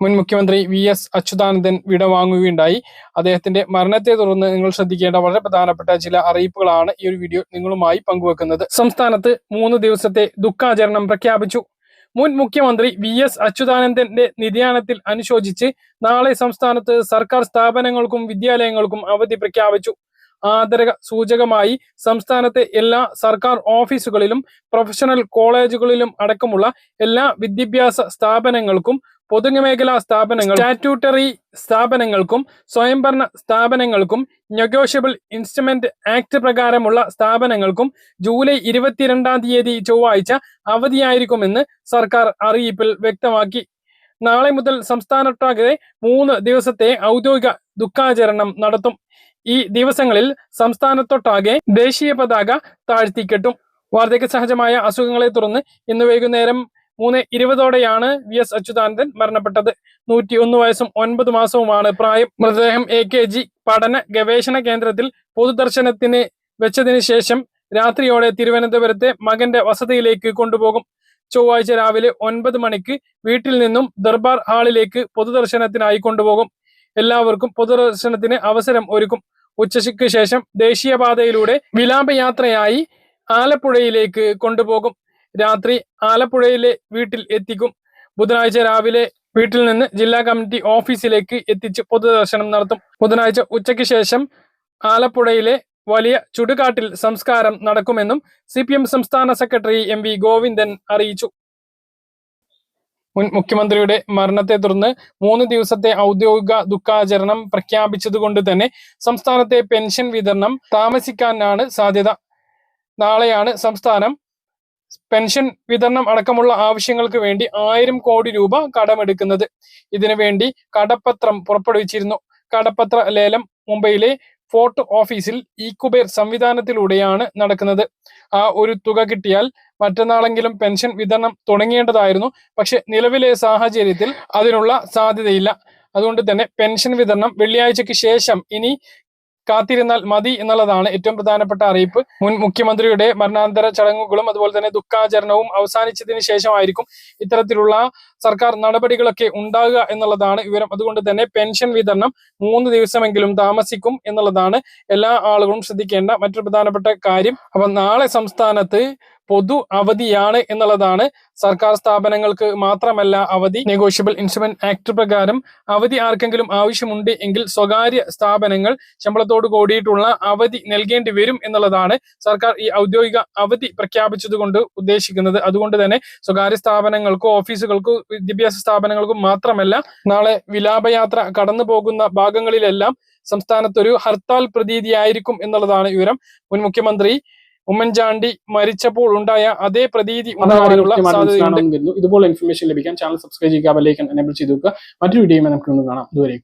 മുൻ മുഖ്യമന്ത്രി V S Achuthanandan വിടവാങ്ങുകയുണ്ടായി അദ്ദേഹത്തിന്റെ മരണത്തെ തുടർന്ന് നിങ്ങൾ ശ്രദ്ധിക്കേണ്ട വളരെ പ്രധാനപ്പെട്ട ചില അറിയിപ്പുകളാണ് ഈ ഒരു വീഡിയോ നിങ്ങളുമായി പങ്കുവെക്കുന്നത്. സംസ്ഥാനത്ത് മൂന്ന് ദിവസത്തെ ദുഃഖാചരണം പ്രഖ്യാപിച്ചു. മുൻ മുഖ്യമന്ത്രി വി എസ് അച്യുതാനന്ദന്റെ നിര്യാണത്തിൽ അനുശോചിച്ച് നാളെ സംസ്ഥാനത്ത് സർക്കാർ സ്ഥാപനങ്ങൾക്കും വിദ്യാലയങ്ങൾക്കും അവധി പ്രഖ്യാപിച്ചു. ആദര സൂചകമായി സംസ്ഥാനത്തെ എല്ലാ സർക്കാർ ഓഫീസുകളിലും പ്രൊഫഷണൽ കോളേജുകളിലും അടക്കമുള്ള എല്ലാ വിദ്യാഭ്യാസ സ്ഥാപനങ്ങൾക്കും പൊതുമേഖലാ സ്ഥാപനങ്ങൾ സ്റ്റാറ്റ്യൂട്ടറി സ്ഥാപനങ്ങൾക്കും സ്വയംഭരണ സ്ഥാപനങ്ങൾക്കും നെഗോഷ്യബിൾ ഇൻസ്ട്രുമെന്റ് ആക്ട് പ്രകാരമുള്ള സ്ഥാപനങ്ങൾക്കും ജൂലൈ ഇരുപത്തിരണ്ടാം തീയതി ചൊവ്വാഴ്ച അവധിയായിരിക്കുമെന്ന് സർക്കാർ അറിയിപ്പിൽ വ്യക്തമാക്കി. നാളെ മുതൽ സംസ്ഥാനത്തൊട്ടാകെ മൂന്ന് ദിവസത്തെ ഔദ്യോഗിക ദുഃഖാചരണം നടത്തും. ഈ ദിവസങ്ങളിൽ സംസ്ഥാനത്തൊട്ടാകെ ദേശീയ പതാക താഴ്ത്തിക്കെട്ടും. വാർദ്ധക്യ സഹജമായ അസുഖങ്ങളെ തുടർന്ന് ഇന്ന് വൈകുന്നേരം മൂന്ന് ഇരുപതോടെയാണ് വി എസ് അച്യുതാനന്ദൻ മരണപ്പെട്ടത്. നൂറ്റി ഒന്ന് വയസ്സും ഒൻപത് മാസവുമാണ് പ്രായം. മൃതദേഹം എ കെ ജി പഠന ഗവേഷണ കേന്ദ്രത്തിൽ പൊതുദർശനത്തിന് വെച്ചതിന് ശേഷം രാത്രിയോടെ തിരുവനന്തപുരത്തെ മകന്റെ വസതിയിലേക്ക് കൊണ്ടുപോകും. ചൊവ്വാഴ്ച രാവിലെ ഒൻപത് മണിക്ക് വീട്ടിൽ നിന്നും ദർബാർ ഹാളിലേക്ക് പൊതുദർശനത്തിനായി കൊണ്ടുപോകും. എല്ലാവർക്കും പൊതുദർശനത്തിന് അവസരം ഒരുക്കും. ഉച്ചയ്ക്ക് ശേഷം ദേശീയപാതയിലൂടെ വിലാപയാത്രയായി ആലപ്പുഴയിലേക്ക് കൊണ്ടുപോകും. രാത്രി ആലപ്പുഴയിലെ വീട്ടിൽ എത്തിക്കും. ബുധനാഴ്ച രാവിലെ വീട്ടിൽ നിന്ന് ജില്ലാ കമ്മിറ്റി ഓഫീസിലേക്ക് എത്തിച്ച് പൊതുദർശനം നടത്തും. ബുധനാഴ്ച ഉച്ചയ്ക്ക് ശേഷം ആലപ്പുഴയിലെ വലിയ ചുടുകാട്ടിൽ സംസ്കാരം നടക്കുമെന്നും സി പി എം സംസ്ഥാന സെക്രട്ടറി എം വി ഗോവിന്ദൻ അറിയിച്ചു. മുൻ മുഖ്യമന്ത്രിയുടെ മരണത്തെ തുടർന്ന് മൂന്ന് ദിവസത്തെ ഔദ്യോഗിക ദുഃഖാചരണം പ്രഖ്യാപിച്ചതുകൊണ്ട് തന്നെ സംസ്ഥാനത്തെ പെൻഷൻ വിതരണം താമസിക്കാനാണ് സാധ്യത. നാളെയാണ് സംസ്ഥാനം പെൻഷൻ വിതരണം അടക്കമുള്ള ആവശ്യങ്ങൾക്ക് വേണ്ടി ആയിരം കോടി രൂപ കടമെടുക്കുന്നത്. ഇതിനു വേണ്ടി കടപ്പത്രം പുറപ്പെടുവിച്ചിരുന്നു. കടപ്പത്ര ലേലം മുംബൈയിലെ ഫോർട്ട് ഓഫീസിൽ ഈക്കുബേർ സംവിധാനത്തിലൂടെയാണ് നടക്കുന്നത്. ആ ഒരു തുക കിട്ടിയാൽ മറ്റന്നാളെങ്കിലും പെൻഷൻ വിതരണം തുടങ്ങേണ്ടതായിരുന്നു. പക്ഷെ നിലവിലെ സാഹചര്യത്തിൽ അതിനുള്ള സാധ്യതയില്ല. അതുകൊണ്ട് തന്നെ പെൻഷൻ വിതരണം വെള്ളിയാഴ്ചയ്ക്ക് ശേഷം ഇനി കാത്തിരുന്നാൽ മതി എന്നുള്ളതാണ് ഏറ്റവും പ്രധാനപ്പെട്ട അറിയിപ്പ്. മുൻ മുഖ്യമന്ത്രിയുടെ മരണാന്തര ചടങ്ങുകളും അതുപോലെ തന്നെ ദുഃഖാചരണവും അവസാനിച്ചതിന് ശേഷമായിരിക്കും ഇത്തരത്തിലുള്ള സർക്കാർ നടപടികളൊക്കെ ഉണ്ടാകുക എന്നുള്ളതാണ് വിവരം. അതുകൊണ്ട് തന്നെ പെൻഷൻ വിതരണം മൂന്ന് ദിവസമെങ്കിലും താമസിക്കും എന്നുള്ളതാണ് എല്ലാ ആളുകളും ശ്രദ്ധിക്കേണ്ട മറ്റൊരു പ്രധാനപ്പെട്ട കാര്യം. അപ്പൊ നാളെ സംസ്ഥാനത്ത് പൊതു അവധിയാണ് എന്നുള്ളതാണ് സർക്കാർ സ്ഥാപനങ്ങൾക്ക് മാത്രമല്ല അവധി. നെഗോഷ്യബിൾ ഇൻസ്ട്രുമെന്റ് ആക്ട് പ്രകാരം അവധി ആർക്കെങ്കിലും ആവശ്യമുണ്ട് എങ്കിൽ സ്വകാര്യ സ്ഥാപനങ്ങൾ ശമ്പളത്തോട് കൂടിയിട്ടുള്ള അവധി നൽകേണ്ടി വരും എന്നുള്ളതാണ് സർക്കാർ ഈ ഔദ്യോഗിക അവധി പ്രഖ്യാപിച്ചതുകൊണ്ട് ഉദ്ദേശിക്കുന്നത്. അതുകൊണ്ട് തന്നെ സ്വകാര്യ സ്ഥാപനങ്ങൾക്കോ ഓഫീസുകൾക്കോ വിദ്യാഭ്യാസ സ്ഥാപനങ്ങൾക്കും മാത്രമല്ല നാളെ വിലാപയാത്ര കടന്നു പോകുന്ന ഭാഗങ്ങളിലെല്ലാം സംസ്ഥാനത്തൊരു ഹർത്താൽ പ്രതീതിയായിരിക്കും എന്നുള്ളതാണ് വിവരം. മുൻ മുഖ്യമന്ത്രി ഉമ്മൻചാണ്ടി മരിച്ചപ്പോൾ ഉണ്ടായ അതേ പ്രതീതി ഇതുപോലെ ഇൻഫർമേഷൻ ലഭിക്കാൻ ചാനൽ സബ്സ്ക്രൈബ് ചെയ്യുക ബെല്ലൈക്കൻ എനേബിൾ ചെയ്തു വെക്കുക. മറ്റൊരു വീഡിയോ നമുക്ക് കാണാം. ഇതുവരെ